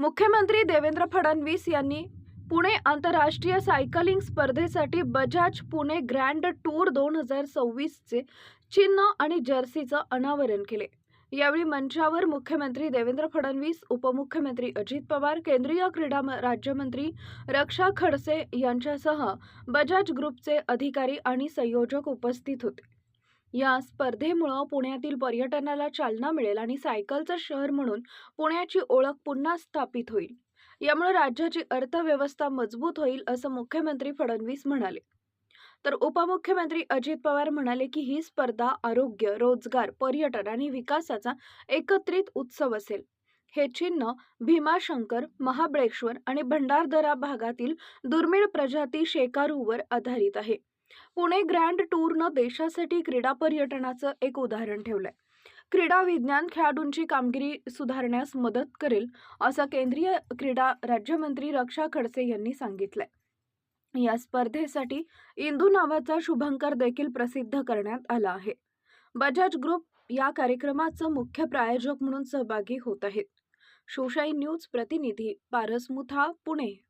मुख्यमंत्री देवेंद्र फडणवीस यांनी पुणे आंतरराष्ट्रीय सायकलिंग स्पर्धेसाठी बजाज पुणे ग्रँड टूर दोन हजार सव्वीसचे चिन्ह आणि जर्सीचं अनावरण केले. यावेळी मंचावर मुख्यमंत्री देवेंद्र फडणवीस उपमुख्यमंत्री अजित पवार केंद्रीय क्रीडा म- राज्यमंत्री रक्षा खडसे यांच्यासह बजाज ग्रुपचे अधिकारी आणि संयोजक उपस्थित होते. या स्पर्धेमुळं पुण्यातील पर्यटनाला चालना मिळेल आणि सायकलचं शहर म्हणून पुण्याची ओळख पुन्हा स्थापित होईल. यामुळे राज्याची अर्थव्यवस्था मजबूत होईल असं मुख्यमंत्री फडणवीस म्हणाले. तर उपमुख्यमंत्री अजित पवार म्हणाले की ही स्पर्धा आरोग्य रोजगार पर्यटन आणि विकासाचा एकत्रित उत्सव असेल. हे चिन्ह भीमाशंकर महाबळेश्वर आणि भंडारदरा भागातील दुर्मिळ प्रजाती शेकारूवर आधारित आहे. पुणे ग्रँड टूरनं देशासाठी क्रीडा पर्यटनाचं एक उदाहरण ठेवलंय. क्रीडा विज्ञान खेळाडूंची कामगिरी सुधारण्यास मदत करेल असं केंद्रीय क्रीडा राज्यमंत्री रक्षा खडसे यांनी सांगितलंय. या स्पर्धेसाठी इंदू नावाचा शुभंकर देखील प्रसिद्ध करण्यात आला आहे. बजाज ग्रुप या कार्यक्रमाचं मुख्य प्रायोजक म्हणून सहभागी होत आहेत. शिवशाही न्यूज प्रतिनिधी पारस मुथा पुणे.